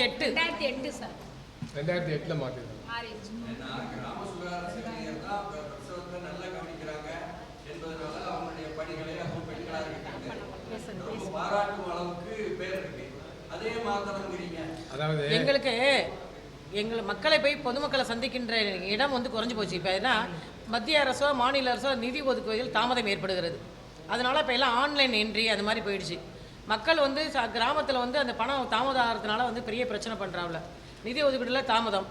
ரெண்டாயிரத்தி எட்டு. ரெண்டாயிரத்தி எட்டு சார் ரெண்டாயிரத்தி எட்டில் அதாவது எங்களுக்கு எங்கள் மக்களை போய் பொதுமக்களை சந்திக்கின்ற இடம் வந்து குறைஞ்சு போச்சு. இப்போ ஏன்னா மத்திய அரசோ மாநில அரசோ நிதி ஒதுக்குவதில் தாமதம் ஏற்படுகிறது. அதனால இப்போ எல்லாம் ஆன்லைன் என்ட்ரி அது மாதிரி போயிடுச்சு. மக்கள் வந்து கிராமத்தில் வந்து அந்த பணம் தாமதம் ஆகிறதுனால வந்து பெரிய பிரச்சனை பண்ணுறாங்கள நிதி ஒதுக்கீடுல தாமதம்.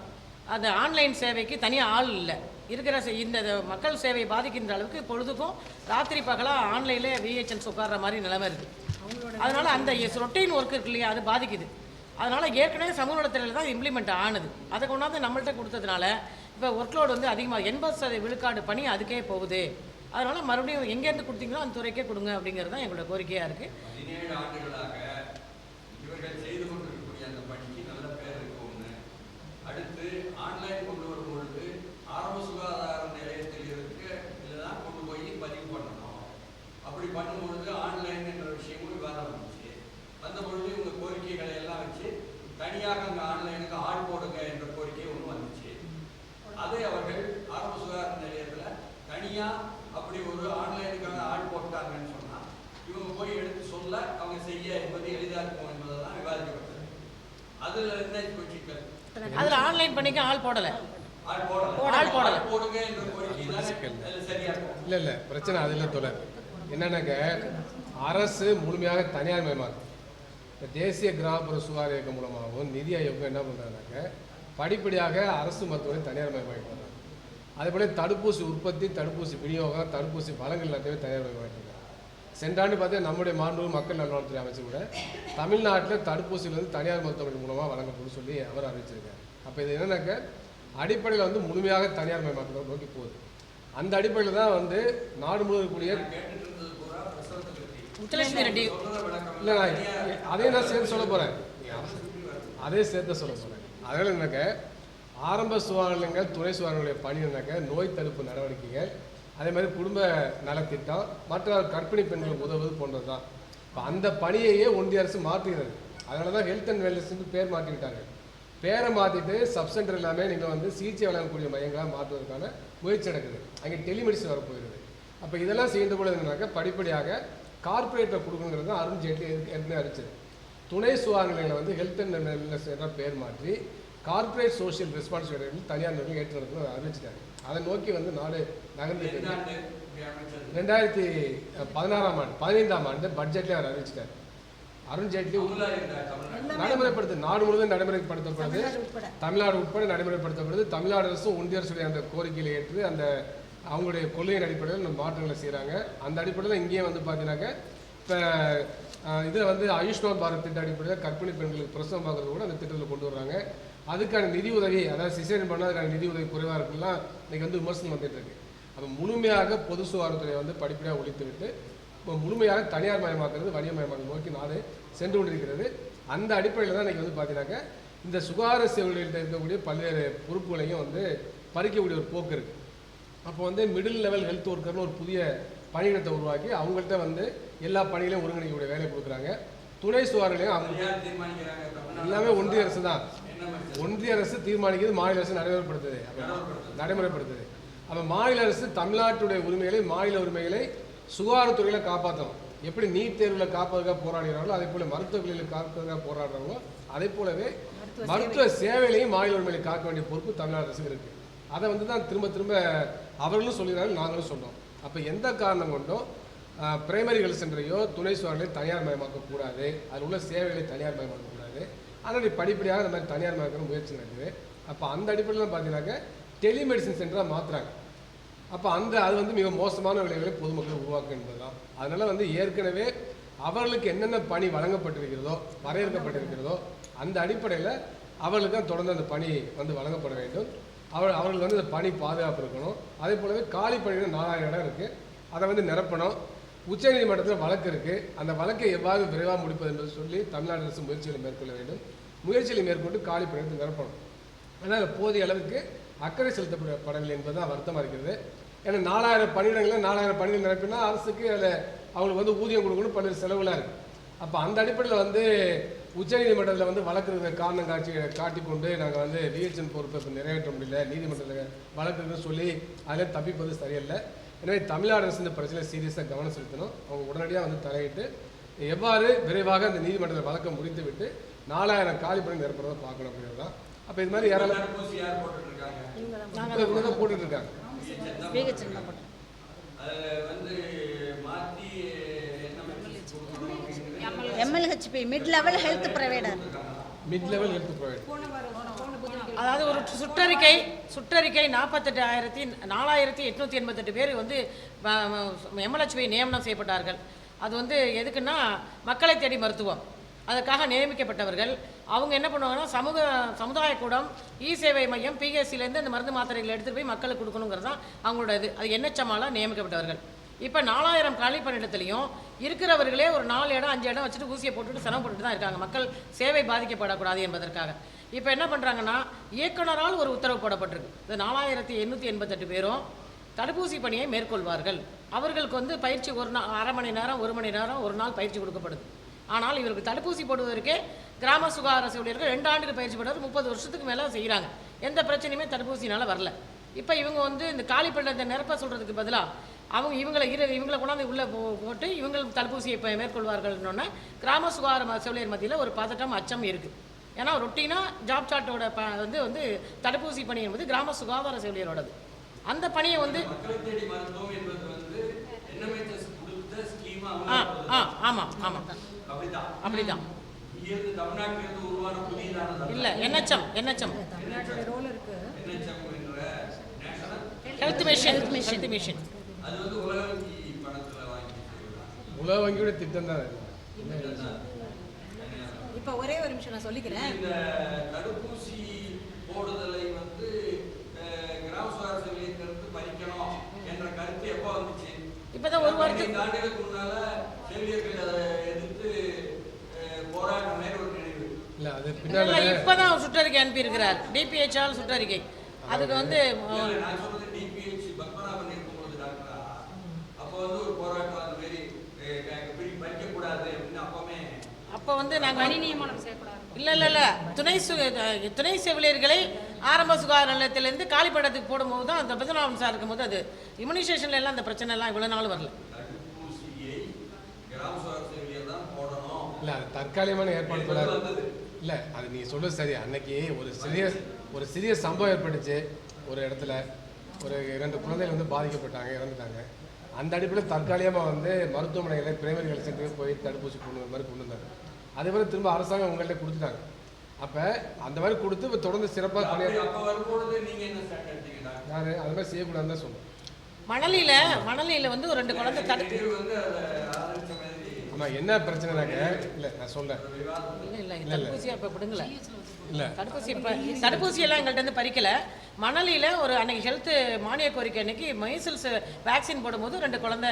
அந்த ஆன்லைன் சேவைக்கு தனியாக ஆள் இல்லை. இருக்கிற இந்த மக்கள் சேவை பாதிக்கின்ற அளவுக்கு பொழுதுக்கும் ராத்திரி பகலாக ஆன்லைனில் விஹெச்என்ஸ் உட்கார்ற மாதிரி நிலைமை இருக்குது அதனால் அந்த ரொட்டீன் ஒர்க் இருக்கு இல்லையா அது பாதிக்குது. அதனால் ஏற்கனவே சமூக நலத்துறையில் தான் இம்ப்ளிமெண்ட் ஆனது. அதை கொண்டாந்து நம்மள்ட்ட கொடுத்ததுனால இப்போ ஒர்க்லோடு வந்து அதிகமாக எண்பது சதவீத விழுக்காடு பணி அதுக்கே போகுது. அதனால் மறுபடியும் எங்கேருந்து கொடுத்தீங்களோ அந்த துறைக்கே கொடுங்க அப்படிங்கிறது தான் எங்களோட கோரிக்கையாக இருக்குது பதினேழு ஆண்டுகளாக இவர்கள் செய்து கொண்டிருக்கக்கூடிய அந்த பணிக்கு நல்ல பேர் இருக்கு ஒண்ணு அடுத்து ஆன்லைன் கொண்டு வரும் பொழுது ஆரம்ப சுகாதார நிலையத்தில் இருக்கு இதுதான் கொண்டு போய் பதிவு பண்ணணும் அப்படி பண்ணும் பொழுது ஆன்லைன் என்ற விஷயமும் விவாதம் வந்துச்சு வந்த பொழுது இவங்க கோரிக்கைகளை எல்லாம் வச்சு தனியாக அங்கே ஆன்லைனுக்கு ஆள் போடுங்க என்ற கோரிக்கை ஒன்று வந்துச்சு அதை அவர்கள் ஆரம்ப சுகாதார நிலையத்தில் தனியாக அப்படி ஒரு ஆன்லைனுக்கான ஆள் போட்டாங்கன்னு சொன்னால் இவங்க போய் எடுத்து சொல்ல அவங்க செய்ய என்பது எளிதாக இருக்கும் என்பதெல்லாம் விவாதிக்கப்பட்டது அதில் என்ன கொச்சிக்கல் அதில் ஆன்லைன் பண்ணிக்க ஆள் போடலை. ஆள் போடல. இல்லை இல்லை பிரச்சனை அதில் தொடர் என்னன்னாக்க அரசு முழுமையாக தனியார் மயமாக்கும் இப்போ தேசிய கிராமப்புற சுகாதார இயக்கம் மூலமாகவும் நிதி ஆயோகம் என்ன பண்ணுறாங்கனாக்க படிப்படியாக அரசு மருத்துவரை தனியார் மயமாக்கிட்டு வர்றாங்க அதேபோல தடுப்பூசி உற்பத்தி தடுப்பூசி விநியோகம் தடுப்பூசி வழங்கல் எல்லாத்தையுமே தனியார் மயமாக்கிட்டு சென்ற ஆண்டு பார்த்தா நம்முடைய மாண்பு மக்கள் நல்வாழ்வுத்துறை அமைச்சர் கூட தமிழ்நாட்டில் தடுப்பூசிகள் வந்து தனியார் மருத்துவமனை மூலமாக வழங்கப்படும் சொல்லி அவர் அறிவிச்சிருக்காரு. அப்போ இது என்னன்னாக்க அடிப்படையில் வந்து முழுமையாக தனியார் மயமாக்கத்தை நோக்கி போகுது. அந்த அடிப்படையில் தான் வந்து நாடு விளக்கம்? இல்லை நான் அதையும் நான் சேர்த்து சொல்ல போகிறேன் அதே சேர்த்து சொல்ல போகிறேன் அதனால் என்னக்க ஆரம்ப சுகாதாரங்கள் துணை சுகாதாரங்களுடைய பணி என்னக்க நோய் தடுப்பு நடவடிக்கைகள் அதே மாதிரி குடும்ப நலத்திட்டம் மற்ற கர்ப்பிணி பெண்களுக்கு உதவுவது போன்றது தான். இப்போ அந்த பணியையே ஒன்றிய அரசு மாற்றுகிறது. அதனால தான் ஹெல்த் அண்ட் வெல்னஸ்க்கு பேர் மாற்றிவிட்டாங்க பேரை மாற்றிட்டு சப் சென்டர் எல்லாமே நீங்கள் வந்து சிகிச்சை வழங்கக்கூடிய மையங்களாக மாற்றுவதற்கான முயற்சி நடக்குது. அங்கே டெலிமெடிசன் வரப்போகிறது. அப்போ இதெல்லாம் செய்த பொழுது என்னன்னாக்க படிப்படியாக கார்ப்பரேட்டில் கொடுக்கணுங்கிறது தான் அருண் ஜேட்லி ஏற்க- ஏற்கனவே அறிவிச்சது. துணை சுகாதார நிலையங்களை வந்து ஹெல்த் அண்ட் வெல்னஸ் என்ற பெயர் மாற்றி கார்ப்பரேட் சோஷியல் ரெஸ்பான்சிபிலிட்டி தனியார் நிறுவனம் ஏற்று நடத்தணும் அறிவிச்சிட்டாங்க அதை நோக்கி வந்து நாடு நகர்ந்து ரெண்டாயிரத்தி பதினாறாம் ஆண்டு பதினைந்தாம் ஆண்டு பட்ஜெட்லேயே அவர் அறிவிச்சிட்டார். அருண் ஜேட்லி உங்களா இருந்தா தமிழ்நாடு. நடைமுறைப்படுத்து நாடு முழுவதும் நடைமுறைப்படுத்தப்படுது தமிழ்நாடு உட்பட. நடைமுறைப்படுத்தப்படுது. தமிழ்நாடு அரசும் ஒன்றிய அரசுடைய அந்த கோரிக்கையை ஏற்று அந்த அவங்களுடைய கொள்கையின் அடிப்படையில் இந்த மாற்றங்களை செய்கிறாங்க அந்த அடிப்படையில் இங்கேயே வந்து பார்த்தீங்கன்னாக்க இப்போ இதில் வந்து ஆயுஷ்மான் பாரத் திட்ட அடிப்படையில் கர்ப்பிணி பெண்களுக்கு பிரசவம் பார்க்கறது கூட அந்த திட்டத்தில் கொண்டு வர்றாங்க. அதுக்கான நிதி உதவி அதாவது சிசேரியன் பண்ணால் அதுக்கான நிதி உதவி குறைவாக இருக்குலாம் இன்னைக்கு வந்து விமர்சனம் வந்துட்டு இருக்கு. அப்போ முழுமையாக பொது சுகாதாரத்துறையை வந்து படிப்படியாக ஒழித்து விட்டு முழுமையாக தனியார் மயமாக்குறது வணிகமயமாக்கல் நோக்கி நாடு சென்று கொண்டிருக்கிறது. அந்த அடிப்படையில் தான் இன்னைக்கு வந்து பார்த்தீங்கன்னாக்க இந்த சுகாதார சேவைகள்கிட்ட இருக்கக்கூடிய பல்வேறு பொறுப்புகளையும் வந்து பறிக்கக்கூடிய ஒரு போக்கு இருக்குது அப்போ வந்து மிடில் லெவல் ஹெல்த் ஒர்க்கர்னு ஒரு புதிய பணியிடத்தை உருவாக்கி அவங்கள்ட்ட வந்து எல்லா பணிகளையும் ஒருங்கிணைக்கக்கூடிய வேலையை கொடுக்குறாங்க. துணை சுகாதாரங்களையும் அவங்க எல்லாமே ஒன்றிய அரசு தான். ஒன்றிய அரசு தீர்மானிக்கிறது மாநில அரசு நடைமுறைப்படுத்துது. நடைமுறைப்படுத்துது. அப்போ மாநில அரசு தமிழ்நாட்டுடைய உரிமைகளை மாநில உரிமைகளை சுகாதாரத்துறையில் காப்பாற்றணும் எப்படி நீட் தேர்வில் காப்பதற்காக போராடுகிறார்களோ அதே போல மருத்துவர்களில் காப்பதற்காக போராடுறாங்களோ அதே போலவே மருத்துவ சேவையிலையும் மாநில உரிமைகளை காக்க வேண்டிய பொறுப்பு தமிழ்நாடு அரசுக்கு இருக்கு. அதை வந்து தான் திரும்ப திரும்ப அவர்களும் சொல்லிடுறாங்க நாங்களும் சொன்னோம் அப்போ எந்த காரணம் கொண்டும் பிரைமரி ஹெல்த் சென்டரையோ துணை சுகாதாரங்களை தனியார் மயமாக்கக்கூடாது அதில் உள்ள சேவைகளை தனியார் மயமாக்கக்கூடாது நீ படிப்படியாக இந்த மாதிரி தனியார் மயக்கிற முயற்சி நடக்குது. அப்போ அந்த அடிப்படையில் பார்த்தீங்கன்னாக்க டெலிமெடிசன் சென்டராக மாற்றுறாங்க அப்போ அந்த அது வந்து மிக மோசமான விளைவுகளை பொதுமக்கள் உருவாக்கும் என்பதுதான் அதனால் வந்து ஏற்கனவே அவர்களுக்கு என்னென்ன பணி வழங்கப்பட்டிருக்கிறதோ வரையறுக்கப்பட்டிருக்கிறதோ அந்த அடிப்படையில் அவர்களுக்கு தான் தொடர்ந்து அந்த பணி வந்து வழங்கப்பட வேண்டும். அவர் அவர்களுக்கு வந்து அந்த பணி பாதுகாப்பு இருக்கணும். அதே போலவே காலி பணிகள் நாலாயிரம் இடம் இருக்குது அதை வந்து நிரப்பணும். உச்சநீதிமன்றத்தில் வழக்கு இருக்குது அந்த வழக்கை எவ்வாறு விரைவாக முடிப்பது என்பது சொல்லி தமிழ்நாடு அரசு முயற்சிகளை மேற்கொள்ள வேண்டும். முயற்சிகளை மேற்கொண்டு காலி பணியத்தை நிரப்பணும். ஆனால் போதிய அளவுக்கு அக்கறை செலுத்தப்படவில்லை என்பதுதான் வருத்தமாக இருக்கிறது. ஏன்னா நாலாயிரம் பணியிடங்களில் நாலாயிரம் பணிகள் நிரப்பினா அரசுக்கு அதில் அவங்களுக்கு வந்து ஊதியம் கொடுக்கணும் பல்வேறு செலவுலாம் இருக்குது அப்போ அந்த அடிப்படையில் வந்து உச்சநீதிமன்றத்தில் வந்து வழக்கு காரணம் காட்சி காட்டிக்கொண்டு நாங்கள் வந்து விஹெச்என் பொறுப்பை இப்போ நிறைவேற்ற முடியல. நீதிமன்றத்தில் வழக்கு இருக்குன்னு சொல்லி அதில் தப்பிப்பது சரியல்ல. எனவே தமிழ்நாடு அரசு இந்த பிரச்சனை சீரியஸாக கவனம் செலுத்தணும். அவங்க உடனடியாக வந்து தலையிட்டு எவ்வாறு விரைவாக அந்த நீதிமன்றத்தில் வழக்கை முடித்து விட்டு நாலாயிரம் காலி பண்ணி நிரப்புறதை பார்க்கணும் அப்படிங்கிறது தான் அப்போ இது மாதிரி யாராலும் இருக்காங்க? போட்டுட்டு இருக்காங்க. MLHP mid level health provider mid level health அதாவது ஒரு சுற்றறிக்கை சுற்றறிக்கை நாற்பத்தெட்டாயிரத்தி நாலாயிரத்தி எட்நூற்றி எண்பத்தெட்டு பேர் வந்து எம்எல்ஹெச்பி நியமனம் செய்யப்பட்டார்கள். அது வந்து எதுக்குன்னா மக்களை தேடி மருத்துவம். அதற்காக நியமிக்கப்பட்டவர்கள். அவங்க என்ன பண்ணுவாங்கன்னா சமூக சமுதாய கூடம் இ சேவை மையம் பிஎஸ்சிலேருந்து அந்த மருந்து மாத்திரைகளை எடுத்துகிட்டு போய் மக்களுக்கு கொடுக்கணுங்கிறது தான் அவங்களோட இது. அது என்ஹெச்எம்மால நியமிக்கப்பட்டவர்கள். இப்போ நாலாயிரம் காலி பணியிடத்துலையும் இருக்கிறவர்களே ஒரு நாலு இடம் அஞ்சு இடம் வச்சுட்டு ஊசியை போட்டுட்டு சிரமப்பட்டுட்டு தான் இருக்காங்க. மக்கள் சேவை பாதிக்கப்படக்கூடாது என்பதற்காக. இப்போ என்ன பண்ணுறாங்கன்னா இயக்குனரால் ஒரு உத்தரவு போடப்பட்டிருக்கு. இந்த நாலாயிரத்தி எண்ணூற்றி எண்பத்தெட்டு பேரும் தடுப்பூசி பணியை மேற்கொள்வார்கள். அவர்களுக்கு வந்து பயிற்சி ஒரு நாள் அரை மணி நேரம் ஒரு மணி நேரம் ஒரு நாள் பயிற்சி கொடுக்கப்படுது. ஆனால் இவருக்கு தடுப்பூசி போடுவதற்கே கிராம சுகாதார செவிலியர்கள் ரெண்டு ஆண்டுக்கு பயிற்சி போடுறது முப்பது வருஷத்துக்கு மேலே செய்கிறாங்க எந்த பிரச்சனையுமே தடுப்பூசினால வரல. இப்போ இவங்க வந்து இந்த காலி பண்டத்தை நிரப்ப சொல்கிறதுக்கு பதிலாக அவங்க இவங்களை இரு இவங்களை கொண்டாந்து உள்ளே போ போட்டு இவங்க தடுப்பூசியை இப்போ மேற்கொள்வார்கள்னு கிராம சுகாதார செவிலியர் மத்தியில் ஒரு பதட்டம் அச்சம் இருக்குது ஏன்னா ரொட்டீனாக ஜாப் சார்ட்டோட ப வந்து வந்து தடுப்பூசி பணி என்பது கிராம சுகாதார செவிலியரோடது அந்த பணியை வந்து ஆ ஆ ஆமாம் ஆமாம் அப்படிதான். இல்லை என்ற national health mission health mission அது வந்து உலக வங்கியோட திட்டம் தான். இப்போ ஒரே ஒரு நிமிஷம் நான் சொல்லிக்கிறேன். இந்த தடுப்பூசி போடுதலை வந்து கிராம சுகாதார செவிலியத்திலிருந்து பறிக்கணும் என்ற கருத்து எப்போ வந்துச்சு? இப்பதான் ஒரு வாரத்துக்கு- ஆண்டுகளுக்கு முன்னால செவிலியர்கள் அதை எதிர்த்து அஹ், போராடின மாதிரி ஒரு நினைவு இல்லை அது இல்லை பின்னால் இப்போதான் சுற்றறிக்கை அனுப்பியிருக்கிறார். டிபிஹெச்ஆல் சுற்றறிக்கை. அதுக்கு வந்து அப்போ வந்து நாங்கள் இல்லை இல்லை இல்லை. துணை சு துணை செவிலியர்களை ஆரம்ப சுகாதார நிலையத்திலேருந்து காலிப்படத்துக்கு போடும்போது தான் அந்த பத்மநாபன் சார் இருக்கும்போது அது இம்யூனைசேஷன்ல எல்லாம் அந்த பிரச்சனை எல்லாம் இவ்வளோ நாள் வரல. இல்லை தற்காலிகமான ஏற்பாடு இல்லை அது நீ சொல்றது சரி. அன்னைக்கு ஒரு சிறிய ஒரு சிறிய சம்பவம் ஏற்பட்டுச்சு. ஒரு இடத்துல ஒரு இரண்டு குழந்தைகள் வந்து பாதிக்கப்பட்டாங்க இறந்துட்டாங்க. அந்த அடிப்படையில் தற்காலிகமாக வந்து மருத்துவமனைகளை பிரைமரி ஹெல்த் சென்டருக்கு போய் தடுப்பூசி கொண்டு வந்த மாதிரி கொண்டு வந்தாங்க. அதே மாதிரி திரும்ப அரசாங்கம் உங்கள்கிட்ட கொடுத்துட்டாங்க. அப்போ அந்த மாதிரி கொடுத்து இப்போ தொடர்ந்து சிறப்பாக யார்? அது மாதிரி செய்யக்கூடாதுன்னு தான் சொல்லுவேன் மணலியில் மணலியில் வந்து ஒரு ரெண்டு குழந்தை தடு திடீர் வந்து அதை ஆதரிச்ச மாதிரி ஆமாம் என்ன பிரச்சனைனாக்க இல்லை நான் சொல்கிறேன் இல்லை இல்லை தடுப்பூசி அப்போ பிடுங்கல. இல்லை. தடுப்பூசி இப்போ தடுப்பூசி எல்லாம் எங்கள்கிட்ட இருந்து பறிக்கல. மணலியில் ஒரு அன்னைக்கு ஹெல்த் மானிய கோரிக்கை அன்னைக்கு மைசில்ஸ் வேக்சின் போடும்போது ரெண்டு குழந்தை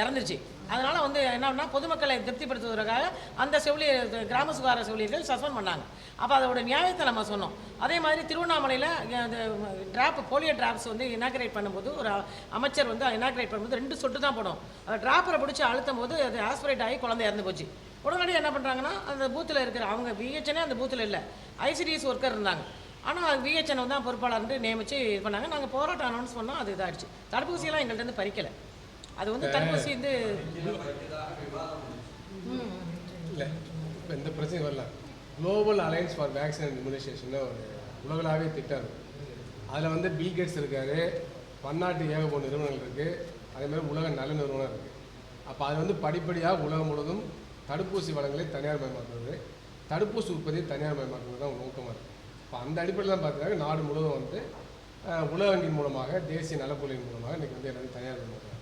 இறந்துருச்சு. அதனால் வந்து என்னன்னா பொதுமக்களை திருப்திப்படுத்துவதற்காக அந்த செவிலியர் கிராம சுகாதார செவிலியர்கள் சஸ்பெண்ட் பண்ணாங்க. அப்போ அதோட நியாயத்தை நம்ம சொன்னோம். அதே மாதிரி திருவண்ணாமலையில் டிராப் போலியோ டிராப்ஸ் வந்து இனாக்ரேட் பண்ணும்போது ஒரு அமைச்சர் வந்து இனாக்ரேட் பண்ணும்போது ரெண்டு சொட்டு தான் போடும். டிராப்பரை பிடிச்சி அழுத்தும் போது அது ஆஸ்பிரேட் ஆகி குழந்தை இறந்து போச்சு. உடனடியாக என்ன பண்ணுறாங்கன்னா அந்த பூத்தில் இருக்கிற அவங்க விஹெச்எனே அந்த பூத்தில் இல்லை. ஐசிடிஎஸ் ஒர்க்கர் இருந்தாங்க. ஆனால் விஹெச்என் தான் பொறுப்பாளர்னு நியமித்து இது பண்ணாங்க. நாங்கள் போராட்டம் அனௌன்ஸ் பண்ணோம் அது இதாகிடுச்சு தடுப்பூசியெல்லாம் எங்கள்கிட்ட இருந்து பறிக்கலை. அது வந்து தடுப்பூசி வந்து இல்லை இப்போ இந்த பிரச்சனை வரல. Global alliance for vaccine and immunisation ஒரு உலகளாவிய திட்டம் அதில் வந்து பில் கேட்ஸ் இருக்காரு பன்னாட்டு ஏகபோல் நிறுவனங்கள் இருக்குது அதே மாதிரி உலக நல நிறுவனம் இருக்குது அப்போ அது வந்து படிப்படியாக உலகம் முழுவதும் தடுப்பூசி வளங்களை தனியார் மயமாக்குறது தடுப்பூசி உற்பத்தியை தனியார் மயமாக்குறது தான் நோக்கமாக இருக்குது இப்போ அந்த அடிப்படையில் தான் பார்த்தீங்கன்னா நாடு முழுவதும் வந்து அஹ், உலக வங்கியின் மூலமாக தேசிய நலப்புலியின் மூலமாக இன்றைக்கி வந்து எல்லாத்தையும் தனியார் மயமாக்குறாங்க.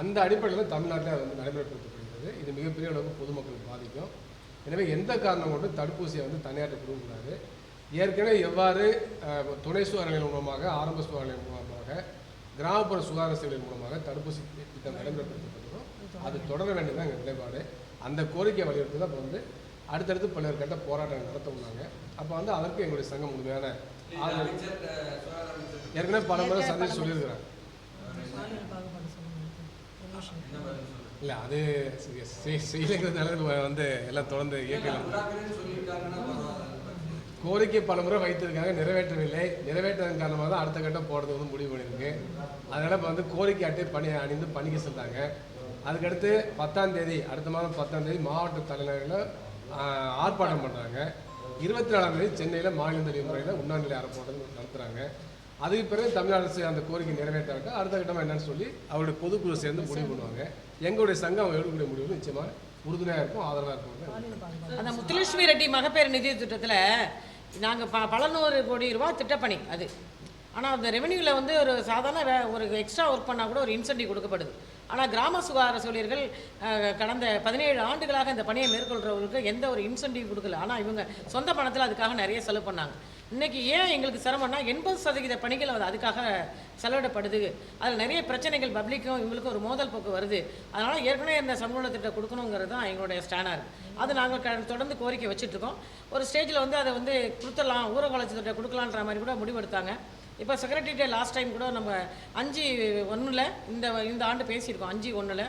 அந்த அடிப்படையில் தான் தமிழ்நாட்டில் அது வந்து நடைமுறைப்படுத்தப்படுகிறது. இது மிகப்பெரிய அளவுக்கு பொதுமக்களுக்கு பாதிக்கும். எனவே எந்த காரணம் கொண்டு தடுப்பூசியை வந்து தனியார்ட்ட கொடுக்கக்கூடாது. ஏற்கனவே எவ்வாறு துணை சுகாதார நிலையம் மூலமாக ஆரம்ப சுகாதார நிலையம் மூலமாக கிராமப்புற சுகாதார சேவைகள் மூலமாக தடுப்பூசி திட்டம் நடைமுறைப்படுத்தப்படுதோ அது தொடர வேண்டியது எங்கள் நிலைப்பாடு. அந்த கோரிக்கை வலியுறுத்தி தான் இப்போ வந்து அடுத்தடுத்து பல்வேறு கட்ட போராட்டங்கள் நடத்த உள்ளாங்க அப்போ வந்து அதற்கு எங்களுடைய சங்கம் முழுமையான ஏற்கனவே பல முறை சந்தித்து சொல்லியிருக்கிறாங்க. இல்லை அது செய்- செய்- செய்யலைங்கிறதுனால வந்து எல்லாம் தொடர்ந்து இயக்கம் கோரிக்கை பல முறை வைத்திருக்காங்க நிறைவேற்றவில்லை. நிறைவேற்றதன் காரணமாக தான் அடுத்த கட்டம் போடுறது வந்து முடிவு பண்ணியிருக்கு. அதனால் இப்போ வந்து கோரிக்கை அட்டை பணி அணிந்து பணிக்க சொல்லிட்டாங்க அதுக்கடுத்து பத்தாம் தேதி அடுத்த மாதம் பத்தாம் தேதி மாவட்ட தலைநகரில் ஆர்ப்பாட்டம் பண்ணுறாங்க இருபத்தி நாலாம் தேதி சென்னையில் மாநில முறையில் உண்ணாநிலை அறப்போட்டம் நடத்துகிறாங்க அதுக்கு பிறகு தமிழக அரசு அந்த கோரிக்கை நிறைவேற்றாங்க அடுத்த கட்டமாக என்னன்னு சொல்லி அவருடைய பொதுக்குழு சேர்ந்து முடிவு பண்ணுவாங்க. எங்களுடைய சங்கம் எடுக்கக்கூடிய முடிவு நிச்சயமாக உறுதுணையாக இருக்கும் ஆதரவாக இருக்கும். அந்த முத்துலட்சுமி ரெட்டி மகப்பேறு நிதி திட்டத்தில் நாங்கள் ப பல நூறு கோடி ரூபா திட்டப்பணி அது. ஆனால் அந்த ரெவென்யூவில் வந்து ஒரு சாதாரண வே- ஒரு எக்ஸ்ட்ரா ஒர்க் பண்ணால் கூட ஒரு இன்சென்டிவ் கொடுக்கப்படுது. ஆனால் கிராம சுகாதார சூழியர்கள் கடந்த பதினேழு ஆண்டுகளாக இந்த பணியை மேற்கொள்கிறவர்களுக்கு எந்த ஒரு இன்சென்டிவ் கொடுக்கல. ஆனால் இவங்க சொந்த பணத்தில் அதுக்காக நிறைய செலவு பண்ணாங்க. இன்றைக்கி ஏன் எங்களுக்கு சிரமம்னா எண்பது சதவீத பணிகள் அது அதுக்காக செலவிடப்படுது. அதில் நிறைய பிரச்சனைகள் பப்ளிக்கும் இவங்களுக்கும் ஒரு மோதல் போக்கு வருது. அதனால் ஏற்கனவே இந்த சமூக திட்டம் கொடுக்கணுங்கிறது தான் எங்களுடைய ஸ்டாண்டாக இருக்குது அது நாங்கள் க தொடர்ந்து கோரிக்கை வச்சுட்ருக்கோம். ஒரு ஸ்டேஜில் வந்து அதை வந்து கொடுத்துடலாம் ஊரக வளர்ச்சி திட்டம் கொடுக்கலான்ற மாதிரி கூட முடிவெடுத்தாங்க. இப்போ செக்ரட்டரிட்டே லாஸ்ட் டைம் கூட நம்ம அஞ்சு ஒன்றில் இந்த இந்த ஆண்டு பேசியிருக்கோம். அஞ்சு ஒன்றில்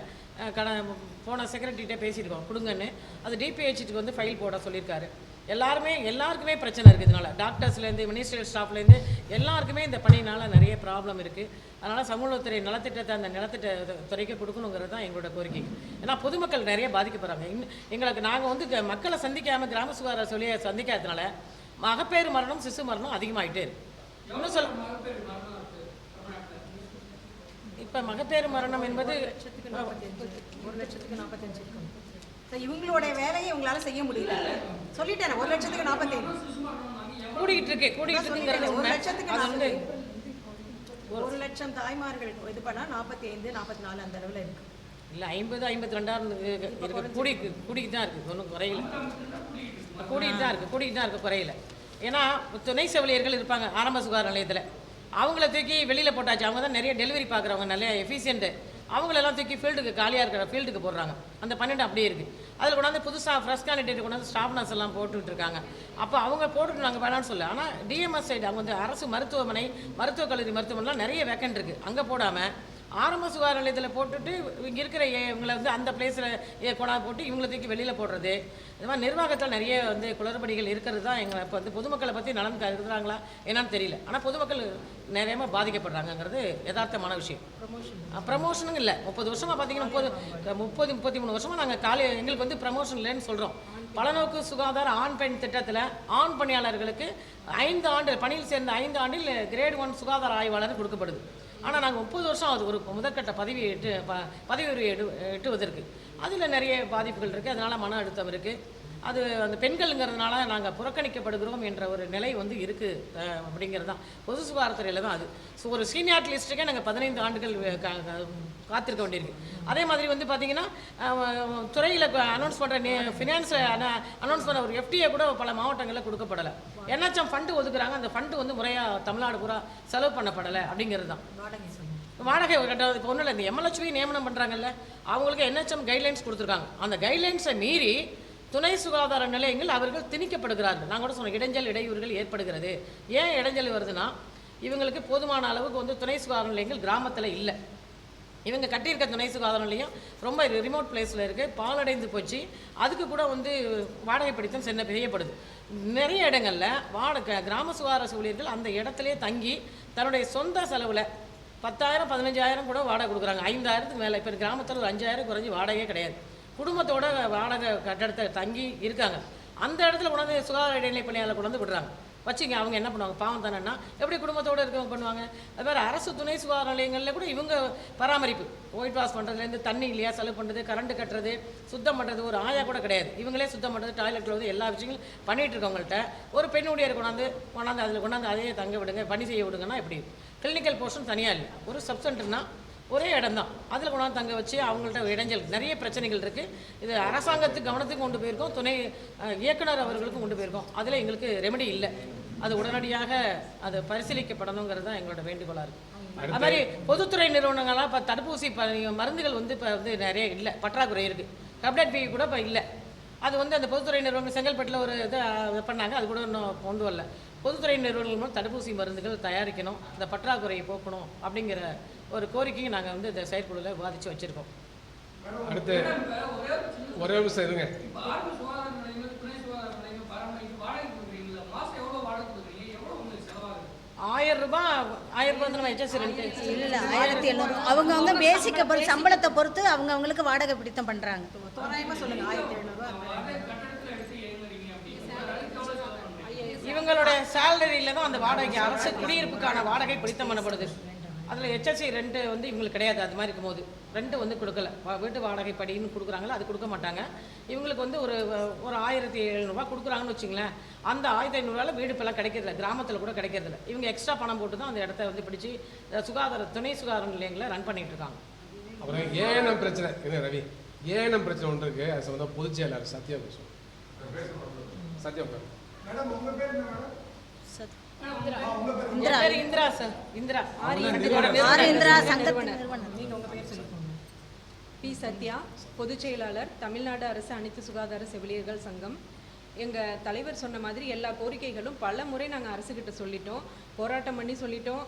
கட போன செக்ரட்டரிட்டே பேசியிருக்கோம். கொடுங்கன்னு. அது டிபிஹெச்சுக்கு வந்து ஃபைல் போட சொல்லியிருக்காரு. எல்லாருமே எல்லாருக்குமே பிரச்சனை இருக்குது இதனால். டாக்டர்ஸ்லேருந்து மினிஸ்ட்ரியல் ஸ்டாஃப்லேருந்து எல்லாருக்குமே இந்த பணியினால் நிறைய ப்ராப்ளம் இருக்குது அதனால் சமூகத்துறை நலத்திட்டத்தை அந்த நிலத்திட்ட துறைக்கு கொடுக்கணுங்கிறது தான் எங்களோட கோரிக்கை. ஏன்னா பொதுமக்கள் நிறைய பாதிக்கப்படுறாங்க. இன்னும் எங்களுக்கு நாங்கள் வந்து க- மக்களை சந்திக்காமல் கிராம சுகாதார சொல்லியை சந்திக்காததுனால மகப்பேறு மரணம் சிசு மரணம் அதிகமாகிட்டே இருக்குது இப்போ மகப்பேறு மரணம் என்பது லட்சத்துக்கு நாற்பத்தஞ்சு. ஒரு லட்சத்துக்கு நாற்பத்தஞ்சு இருக்கும். So, இவங்களோட வேலையை உங்களால செய்ய முடியல. சொல்லிட்டேன் ஒரு லட்சத்துக்கு நாற்பத்தேழு கூடிக்கிட்டு இருக்கு கூடிக்கிட்டு இருக்குங்கிறது ஒரு லட்சத்துக்கு அது வந்து ஒரு லட்சம் தாய்மார்கள் இது பண்ணா நாற்பத்தி ஐந்து நாற்பத்தி நாலு அந்த அளவுல இருக்கு. இல்லை ஐம்பது ஐம்பத்தி ரெண்டாயிரம் இருக்கு கூடி கூடிக்கிட்டு தான் இருக்குது ஒன்றும் குறையல. கூடிக்கிட்டு தான் இருக்குது கூடிக்கிட்டு தான் இருக்குது குறையல. ஏன்னா துணை செவிலியர்கள் இருப்பாங்க ஆரம்ப சுகாதார நிலையத்தில். அவங்கள தூக்கி வெளியில் போட்டாச்சு. அவங்க தான் நிறைய டெலிவரி பார்க்குறவங்க நல்ல எஃபிஷியன்ட்டு அவங்களெல்லாம் தூக்கி ஃபீல்டுக்கு காலியாக இருக்கிற ஃபீல்டுக்கு போடுறாங்க. அந்த பன்னெண்டு அப்படியே இருக்குது அதில் கொண்டாந்து புதுசாக ஃப்ரெஷ் கேண்டிடேட் கொண்டாந்து ஸ்டாஃப் நர்ஸ் எல்லாம் போட்டுக்கிட்டு இருக்காங்க அப்போ அவங்க போட்டுட்டு நாங்கள் வேணாம்னு சொல்லு ஆனால் டிஎம்எஸ் சைடு அவங்க வந்து அரசு மருத்துவமனை மருத்துவக் கல்லூரி மருத்துவமனைலாம் நிறைய வேக்கன்ட் இருக்குது அங்கே போடாமல் ஆரம்ப சுகாதார நிலையத்தில் போட்டுட்டு இங்கே இருக்கிற இவங்களை வந்து அந்த பிளேஸில் கொண்டாந்து போட்டு இவங்களை தூக்கி வெளியில் போடுறது. இது மாதிரி நிர்வாகத்தில் நிறைய வந்து குளறுபடிகள் இருக்கிறது தான் எங்களை இப்போ வந்து பொதுமக்களை பற்றி நலன் கருதுறாங்களா என்னன்னு தெரியல. ஆனால் பொதுமக்கள் நிறையமாக பாதிக்கப்படுறாங்கங்கிறது யதார்த்தமான விஷயம். ப்ரமோஷனும் இல்லை. முப்பது வருஷமாக பார்த்தீங்கன்னா முப்பது முப்பது முப்பத்தி மூணு வருஷமாக நாங்கள் காலை எங்களுக்கு வந்து ப்ரமோஷன் இல்லைன்னு சொல்கிறோம் பலநோக்கு சுகாதார ஆண் பெண் திட்டத்தில் ஆண் பணியாளர்களுக்கு ஐந்து ஆண்டு பணியில் சேர்ந்த ஐந்து ஆண்டில் கிரேட் ஒன் சுகாதார ஆய்வாளர் கொடுக்கப்படுது. ஆனால் நாங்கள் முப்பது வருஷம் அது ஒரு முதற்கட்ட பதவி எட்டு ப பதவி உரிமை எடு எட்டுவதற்கு. அதில் நிறைய பாதிப்புகள் இருக்குது அதனால் மன அழுத்தம் இருக்குது அது அந்த பெண்கள்ங்கிறதுனால நாங்கள் புறக்கணிக்கப்படுகிறோம் என்ற ஒரு நிலை வந்து இருக்குது அப்படிங்கிறது தான் பொது சுகாதாரத்துறையில் தான் அது. ஸோ ஒரு சீனியாரிட்டி லிஸ்ட்டுக்கே நாங்கள் பதினைந்து ஆண்டுகள் காத்திருக்க வேண்டியிருக்கு. அதே மாதிரி வந்து பார்த்தீங்கன்னா துறையில் அனௌன்ஸ் பண்ணுற ஃபினான்ஸ் அனௌன்ஸ் பண்ண ஒரு எஃப்டிஏ கூட பல மாவட்டங்களில் கொடுக்கப்படலை. NHM fund ஒதுக்குறாங்க. அந்த ஃபண்டு வந்து முறையாக தமிழ்நாடு பூரா செலவு பண்ணப்படலை அப்படிங்கிறது தான் வாடகை கட்டுறது இப்போ ஒன்றும் இல்லை இந்த எம்எல்ஹெச்பி நியமனம் பண்ணுறாங்கல்ல அவங்களுக்கு என்ஹெச்எம் கைட்லைன்ஸ் கொடுத்துருக்காங்க. அந்த கைட்லைன்ஸை மீறி துணை சுகாதார நிலையங்கள் அவர்கள் திணிக்கப்படுகிறார்கள். நான் கூட சொன்னேன் இடைஞ்சல் இடையூறுகள் ஏற்படுகிறது. ஏன் இடைஞ்சல் வருதுன்னா இவங்களுக்கு போதுமான அளவுக்கு வந்து துணை சுகாதார நிலையங்கள் கிராமத்தில் இல்லை. இவங்க கட்டியிருக்க துணை சுகாதார நிலையம் ரொம்ப ரிமோட் பிளேஸில் இருக்குது பாலடைந்து போச்சு. அதுக்கு கூட வந்து வாடகை பிடித்தம் சென்ன செய்யப்படுது. நிறைய இடங்களில் வாடகை கிராம சுகாதார ஊழியர்கள் அந்த இடத்துலயே தங்கி தன்னுடைய சொந்த செலவில் பத்தாயிரம் பதினஞ்சாயிரம் கூட வாடகை கொடுக்குறாங்க. ஐந்தாயிரத்துக்கு மேலே இப்போ கிராமத்தில் ஒரு அஞ்சாயிரம் குறைஞ்சி வாடகையே கிடையாது. குடும்பத்தோட வாடகை கட்டடத்தை தங்கி இருக்காங்க. அந்த இடத்துல கொண்டாந்து சுகாதார இடைநிலை பணியாளர் கொண்டாந்து விடுறாங்க. வச்சுங்க அவங்க என்ன பண்ணுவாங்க? பாவம் தானேன்னா எப்படி குடும்பத்தோடு இருக்கவங்க பண்ணுவாங்க? அது மாதிரி அரசு துணை சுகாதார நிலையங்களில் கூட இவங்க பராமரிப்பு. ஒயிட் வாஷ் பண்ணுறதுலேருந்து தண்ணி இல்லையா செலவு பண்ணுறது கரண்ட் கட்டுறது சுத்தம் பண்ணுறது ஒரு ஆயா கூட கிடையாது. இவங்களே சுத்தம் பண்ணுறது டாய்லெட் வந்து எல்லா விஷயங்களும் பண்ணிகிட்டு இருக்கவங்கள்ட்ட ஒரு பெண் ஊழியர் கொண்டாந்து கொண்டாந்து அதில் கொண்டாந்து அதையே தங்க விடுங்க பணி செய்ய விடுங்கன்னா எப்படி? கிளினிக்கல் போர்ஷன் தனியாக இல்லை. ஒரு சப் ஒரே இடம் தான் அதில் கொண்டாந்து தங்க வச்சு அவங்கள்ட்ட இடைஞ்சல் நிறைய பிரச்சனைகள் இருக்குது இது அரசாங்கத்துக்கு கவனத்துக்கு கொண்டு போயிருக்கோம். துணை இயக்குனர் அவர்களுக்கும் கொண்டு போயிருக்கோம். அதில் எங்களுக்கு ரெமெடி இல்லை. அது உடனடியாக அது பரிசீலிக்கப்படணுங்கிறது தான் எங்களோட வேண்டுகோளாக இருக்குது அது மாதிரி பொதுத்துறை நிறுவனங்கள்லாம் இப்போ தடுப்பூசி மருந்துகள் வந்து இப்போ வந்து நிறைய இல்லை. பற்றாக்குறை இருக்குது கப்டேட் பி கூட இப்போ இல்லை. அது வந்து அந்த பொதுத்துறை நிறுவனம் செங்கல்பட்டில் ஒரு இது பண்ணாங்க. அது கூட இன்னும் கொண்டு வரல. பொதுத்துறை நிறுவனங்கள் மூலம் தடுப்பூசி மருந்துகள் தயாரிக்கணும் இந்த பற்றாக்குறையை போக்கணும் அப்படிங்கிற ஒரு கோரிக்கையும் நாங்கள் வந்து இந்த செயற்குழுவில் விவாதித்து வச்சுருக்கோம். அடுத்து ஒரே ஒரு செலவாகுது ஆயிரம் ரூபாய் ஆயிரம் ரூபாய் வந்து நம்ம ஹெச்எஸ் ரெண்டு இல்லை ஆயிரத்தி எழுநூறு அவங்க அவங்க பேசிக்க பொறுத்து சம்பளத்தை பொறுத்து அவங்க அவங்களுக்கு வாடகை பிடித்தம் பண்ணுறாங்க தோராயமாக சொல்லுங்கள் ஆயிரத்தி எழுநூறுவா வாடகை கட்டடத்தில் எடுத்து இயங்குறீங்க அப்படின்னு அதுக்கு எவ்வளோ செலவு இவங்களுடைய இவங்களோட சேலரியில தான் அந்த வாடகை அரசு குடியிருப்புக்கான வாடகை பிடித்தம் பண்ணப்படுது. அதில் ஹெச்எஸ்சி ரெண்டு வந்து இவங்களுக்கு கிடையாது அது மாதிரி இருக்கும்போது. ரெண்டு வந்து கொடுக்கல. வீட்டு வாடகை படின்னு கொடுக்குறாங்களோ அது கொடுக்க மாட்டாங்க. இவங்களுக்கு வந்து ஒரு ஒரு ஆயிரத்தி எழுநூறுவா கொடுக்குறாங்கன்னு வச்சுங்களேன் அந்த ஆயிரத்தி ஐநூறுவாவில் வீடு இப்போலாம் கிடைக்கிறதில்ல கிராமத்தில் கூட கிடைக்கிறதில்ல. இவங்க எக்ஸ்ட்ரா பணம் போட்டு தான் அந்த இடத்த வந்து பிடிச்சி சுகாதார துணை சுகாதார நிலையங்களை ரன் பண்ணிட்டு இருக்காங்க. அப்புறம் ஏனம் பிரச்சனை. என்ன ரவி. ஏனம் பிரச்சனை ஒன்று இருக்குது அது சம்மந்தம் பொதுச் செயலாளர் சத்யா பேசுவோம் சத்யா இந்திரா. பேர் இந்திரா. சார். இந்திரா. ஆர் இந்திரா. சங்கத்தின் நிறுவனர். நீங்கள் உங்கள் பேர் சொல்லிக்கோங்க பி. சத்யா பொதுச் செயலாளர் தமிழ்நாடு அரசு அனைத்து சுகாதார செவிலியர்கள் சங்கம் எங்கள் தலைவர் சொன்ன மாதிரி எல்லா கோரிக்கைகளும் பல முறை நாங்கள் அரசுக்கிட்ட சொல்லிட்டோம். போராட்டம் பண்ணி சொல்லிட்டோம்.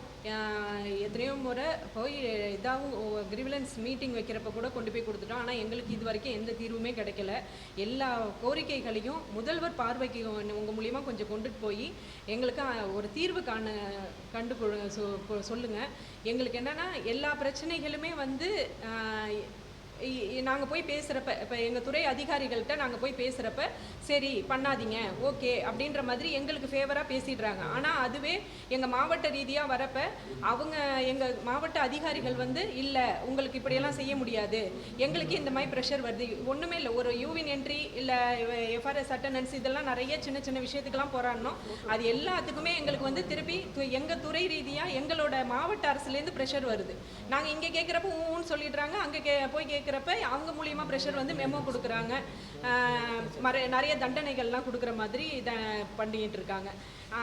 எத்தனையோ முறை போய் இதாகவும் கிரிவலன்ஸ் மீட்டிங் வைக்கிறப்ப கூட கொண்டு போய் கொடுத்துட்டோம். ஆனால் எங்களுக்கு இது வரைக்கும் எந்த தீர்வுமே கிடைக்கல. எல்லா கோரிக்கைகளையும் முதல்வர் பார்வைக்கு உங்கள் மூலியமாக கொஞ்சம் கொண்டுட்டு போய் எங்களுக்கு ஒரு தீர்வு காண கண்டு சொல்லுங்கள் சொ- எங்களுக்கு என்னன்னா எல்லா பிரச்சனைகளுமே வந்து நாங்கள் போய் பேசுகிறப்ப இப்போ எங்கள் துறை அதிகாரிகள்கிட்ட நாங்கள் போய் பேசுகிறப்ப சரி பண்ணாதீங்க ஓகே அப்படின்ற மாதிரி எங்களுக்கு ஃபேவராக பேசிடுறாங்க. ஆனால் அதுவே எங்கள் மாவட்ட ரீதியாக வரப்ப அவங்க எங்கள் மாவட்ட அதிகாரிகள் வந்து இல்லை உங்களுக்கு இப்படியெல்லாம் செய்ய முடியாது. எங்களுக்கு இந்த மாதிரி ப்ரெஷர் வருது. ஒன்றுமே இல்லை. ஒரு யூவின் என்ட்ரி இல்லை எஃப்ஆர்எஸ் அட்டண்டன்ஸ் இதெல்லாம் நிறைய சின்ன சின்ன விஷயத்துக்கெல்லாம் போராடணும். அது எல்லாத்துக்குமே எங்களுக்கு வந்து திருப்பி து- துறை ரீதியாக எங்களோட மாவட்ட அரசுலேருந்து ப்ரெஷர் வருது. நாங்கள் இங்கே கேட்குறப்ப ஊன்னு சொல்லிடுறாங்க. அங்கே கே போய் இருக்கிறப்ப அவங்க மூலியமா ப்ரெஷர் வந்து மெமோ கொடுக்குறாங்க. மற- நிறைய தண்டனைகள்லாம் கொடுக்குற மாதிரி இதை பண்ணிட்டு இருக்காங்க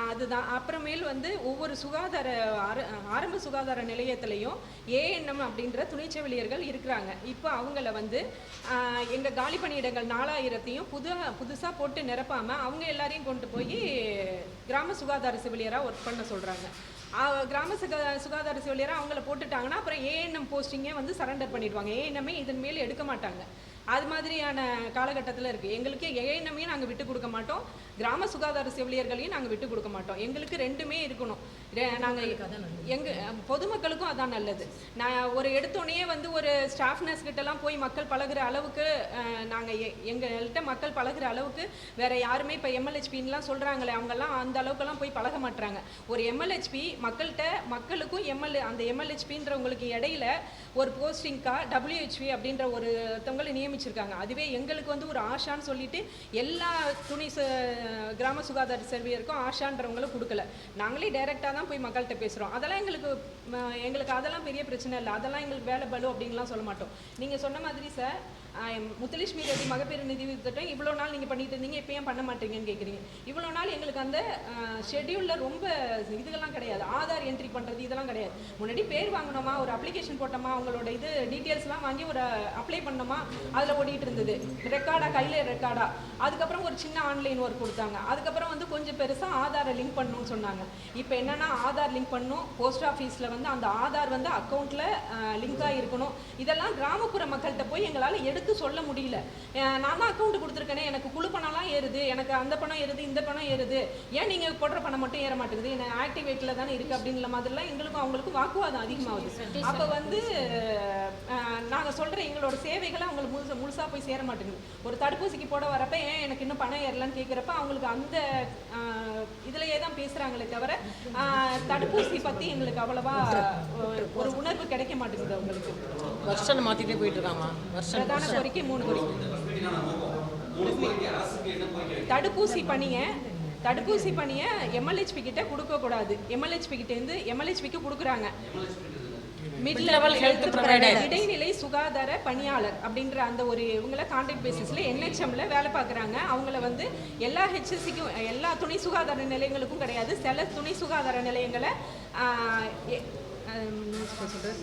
அதுதான். அப்புறமேல் வந்து ஒவ்வொரு சுகாதார ஆர- ஆரம்ப சுகாதார நிலையத்திலையும் ஏஎன்எம் அப்படின்ற துணை செவிலியர்கள் இருக்கிறாங்க. இப்போ அவங்கள வந்து எங்கள் காலி பணியிடங்கள் நாலாயிரத்தையும் புது புதுசாக போட்டு நிரப்பாமல் அவங்க எல்லாரையும் கொண்டு போய் கிராம சுகாதார செவிலியராக ஒர்க் பண்ண சொல்கிறாங்க கிராம சுகா சுகாதார செவிலியராக அவங்கள போட்டுட்டாங்கன்னா அப்புறம் ஏஎன்எம் போஸ்டிங்கே வந்து சரண்டர் பண்ணிடுவாங்க. ஏஎன்எம்மே இதன் மேல் எடுக்க மாட்டாங்க. அது மாதிரியான காலகட்டத்தில் இருக்குது எங்களுக்கு ஏஎன்எம்மையும் நாங்கள் விட்டு கொடுக்க மாட்டோம். கிராம சுகாதார செவிலியர்களையும் நாங்கள் விட்டு கொடுக்க மாட்டோம். எங்களுக்கு ரெண்டுமே இருக்கணும். நாங்கள் எங்கள் பொதுமக்களுக்கும் அதான் நல்லது. நான் ஒரு எடுத்தோடனே வந்து ஒரு ஸ்டாஃப் நர்ஸ் கிட்டலாம் போய் மக்கள் பழகுற அளவுக்கு நாங்கள் எங்கள்கிட்ட மக்கள் பழகுற அளவுக்கு வேற யாருமே இப்போ எம்எல்ஹெச்பின்லாம் சொல்கிறாங்களே அவங்கெல்லாம் அந்த அளவுக்குலாம் போய் பழக மாட்டுறாங்க ஒரு எம்எல்ஹெச்பி மக்கள்கிட்ட மக்களுக்கும் எம்எல்ஏ அந்த எம்எல்ஹெச்பின்றவங்களுக்கு இடையில ஒரு போஸ்டிங்க்கா டபிள்யூஹெச்பி அப்படின்ற ஒருத்தவங்களை நியமிச்சிருக்காங்க. அதுவே எங்களுக்கு வந்து ஒரு ஆஷான்னு சொல்லிட்டு எல்லா துணி கிராம சுகாதார சேவையருக்கும் ஆஷான்றவங்களும் கொடுக்கல. நாங்களே டைரெக்டாக தான் போய் மக்கள்கிட்ட பேசுகிறோம் அதெல்லாம் எங்களுக்கு எங்களுக்கு அதெல்லாம் பெரிய பிரச்சனை இல்லை. அதெல்லாம் எங்களுக்கு வேலை பலு அப்படின்லாம் சொல்ல மாட்டோம். நீங்கள் சொன்ன மாதிரி சார் முத்துலட்சுமி ரெட்டி மகப்பேறு நிதி திட்டம் இவ்வளோ நாள் நீங்கள் பண்ணிட்டு இருந்தீங்க இப்போ ஏன் பண்ண மாட்டீங்கன்னு கேட்குறீங்க இவ்வளோ நாள் எங்களுக்கு அந்த ஷெட்யூலில் ரொம்ப இதுகள்லாம் கிடையாது. ஆதார் என்ட்ரி பண்ணுறது இதெல்லாம் கிடையாது. முன்னாடி பேர் வாங்கினோமா ஒரு அப்ளிகேஷன் போட்டோமா அவங்களோட இது டீட்டெயில்ஸ்லாம் வாங்கி ஒரு அப்ளை பண்ணோமா அதில் ஓடிட்டு இருந்தது. ரெக்கார்டா கையில் ரெக்கார்டா அதுக்கப்புறம் ஒரு சின்ன ஆன்லைன் ஒர்க் கொடுத்தாங்க. அதுக்கப்புறம் வந்து கொஞ்சம் பெருசாக ஆதாரை லிங்க் பண்ணணும்னு சொன்னாங்க. இப்போ என்னன்னா ஆதார் லிங்க் பண்ணணும் போஸ்ட் ஆஃபீஸில் வந்து அந்த ஆதார் வந்து அக்கௌண்ட்டில் லிங்காக இருக்கணும். இதெல்லாம் கிராமப்புற மக்கள்கிட்ட போய் எங்களால் எடுத்து சொல்ல முடியல. நான் தான் அக்கௌண்ட் கொடுத்துருக்கேனே எனக்கு குழு பணம்லாம் ஏறுது எனக்கு அந்த பணம் ஏறுது இந்த பணம் ஏறுது. ஏன் நீங்கள் போடுற பணம் மட்டும் ஏற மாட்டேங்குது? என்ன ஆக்டிவேட்டில் தானே இருக்குது அப்படின்ற மாதிரிலாம் எங்களுக்கும் அவங்களுக்கும் வாக்குவாதம் அதிகமாகுது. அப்போ வந்து நாங்கள் சொல்கிற எங்களோட சேவைகளை அவங்களுக்கு முழுசா முழுசாக போய் சேர மாட்டேங்குது. ஒரு தடுப்பூசிக்கு போட வரப்ப ஏன் எனக்கு இன்னும் பணம் ஏறலன்னு கேட்குறப்ப அவங்களுக்கு அந்த இதுலயே தான் பேசுகிறாங்களே தவிர தடுப்பூசி பற்றி எங்களுக்கு அவ்வளவா ஒரு உணர்வு கிடைக்க மாட்டேங்குது அவங்களுக்கு. வருஷம் மாற்றிட்டே போயிட்டு இருக்காமா? வருஷம் கோரிக்கை மூணு கோரிக்கை தடுப்பூசி பணியை தடுப்பூசி பணியை எம்எல்ஹெச்பி கிட்ட கொடுக்க கூடாது. எம்எல்ஹெச்பி கிட்ட இருந்து எம்எல்ஹெச்பிக்கு கொடுக்குறாங்க. மிட் லெவல் ஹெல்த் ப்ரொவைடர் இடைநிலை சுகாதார பணியாளர் அப்படின்ற அந்த ஒரு இவங்கள கான்ட்ராக்ட் பேசிஸ்ல என்ஹெச்எம்ல வேலை பார்க்குறாங்க. அவங்கள வந்து எல்லா ஹெச்எஸ்சிக்கும் எல்லா துணை சுகாதார நிலையங்களுக்கும் கிடையாது. சில துணை சுகாதார நிலையங்களை சொல்றது?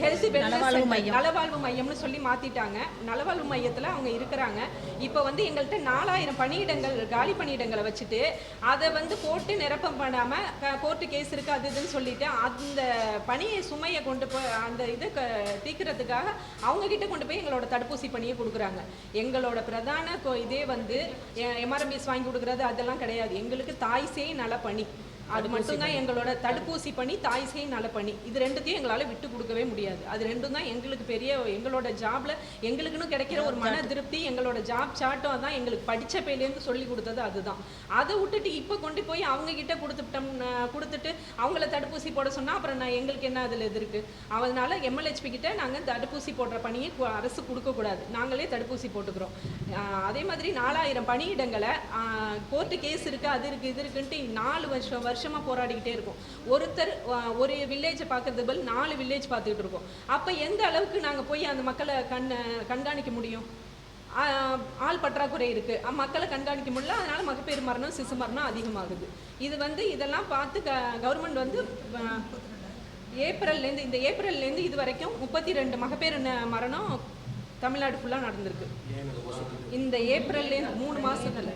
ஹெல்த் நலவாழ்வு மையம். நலவாழ்வு மையம்னு சொல்லி மாத்திட்டாங்க. நலவாழ்வு மையத்துல அவங்க இருக்கிறாங்க. இப்போ வந்து எங்கள்கிட்ட நாலாயிரம் பணியிடங்கள் காலி பணியிடங்களை வச்சுட்டு அதை வந்து போட்டு நிரப்பம் பண்ணாம கோர்ட்டு கேஸ் இருக்கு அது இதுன்னு சொல்லிட்டு அந்த பணியை சுமையை கொண்டு போய் அந்த இதை க- தீர்க்கறதுக்காக அவங்க கிட்ட கொண்டு போய் எங்களோட தடுப்பூசி பணியை கொடுக்குறாங்க. எங்களோட பிரதான இதே வந்து எம்ஆர்எம்பிஎஸ் வாங்கி கொடுக்குறது அதெல்லாம் கிடையாது. எங்களுக்கு தாய் சேய் நல பணி அது மட்டும்தான் எங்களோட தடுப்பூசி பணி தாய் சேய் நல பணி. இது ரெண்டுத்தையும் எங்களால் விட்டு கொடுக்கவே முடியாது. அது ரெண்டும் தான் எங்களுக்கு பெரிய எங்களோட ஜாப்ல எங்களுக்குன்னு கிடைக்கிற ஒரு மன திருப்தி எங்களோட ஜாப் சாட்டம் தான் எங்களுக்கு படிச்ச பேர்லேருந்து சொல்லி கொடுத்தது அதுதான். அதை விட்டுட்டு இப்போ கொண்டு போய் அவங்க கிட்ட கொடுத்துட்டோம் கொடுத்துட்டு அவங்கள தடுப்பூசி போட சொன்னா அப்புறம் நான் எங்களுக்கு என்ன அதில் இது இருக்கு? அதனால எம்எல்ஹெச்பி கிட்ட நாங்கள் தடுப்பூசி போடுற பணியை அரசு கொடுக்கக்கூடாது நாங்களே தடுப்பூசி போட்டுக்கிறோம். அதே மாதிரி நாலாயிரம் பணியிடங்களை கோர்ட்டு கேஸ் இருக்கு அது இருக்கு இது இருக்குன்ட்டு நாலு வருஷம் வருஷமா வருஷமாக போராடிக்கிட்டே இருக்கும். ஒருத்தர் ஒரு வில்லேஜை பார்க்கறது பதில் நாலு வில்லேஜ் பார்த்துக்கிட்டு இருக்கோம். அப்போ எந்த அளவுக்கு நாங்கள் போய் அந்த மக்களை கண் கண்காணிக்க முடியும்? ஆள் பற்றாக்குறை இருக்குது மக்களை கண்காணிக்க முடியல. அதனால் மகப்பேறு மரணம் சிசு மரணம் அதிகமாகுது. இது வந்து இதெல்லாம் பார்த்து க கவர்மெண்ட் வந்து ஏப்ரல்லேருந்து இந்த ஏப்ரல்லேருந்து இது வரைக்கும் முப்பத்தி ரெண்டு மகப்பேறு மரணம் தமிழ்நாடு ஃபுல்லாக நடந்திருக்கு. இந்த ஏப்ரல்லேருந்து மூணு மாதத்தில்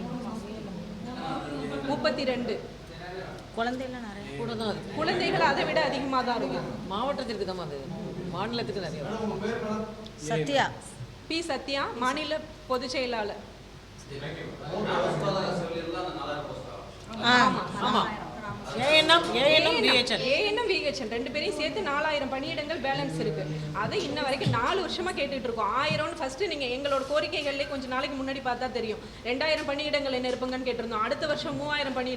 முப்பத்தி ரெண்டு குழந்தைலாம் நிறைய. கூட தான் இருக்கு. குழந்தைகள் அதை விட அதிகமாக தான் இருக்கும். மாவட்டத்திற்கு தான் அது? மாநிலத்துக்கு நிறைய. சத்யா. பி சத்யா மாநில பொதுச் செயலாளர். ரெண்டு பேரையும் சேர்த்து நாலாயிரம் பணியிடங்கள் பேலன்ஸ் இருக்கு. அதை இன்ன வரைக்கும் நாலு வருஷமா கேட்டுட்டு இருக்கோம். ஆயிரம்னு ஃபர்ஸ்ட் நீங்க எங்களோட கோரிக்கைகள்லேயே கொஞ்சம் நாளைக்கு முன்னாடி பார்த்தா தெரியும். ரெண்டாயிரம் பணியிடங்களை நிரப்புங்கன்னு கேட்டிருந்தோம். அடுத்த வருஷம் மூவாயிரம் பணி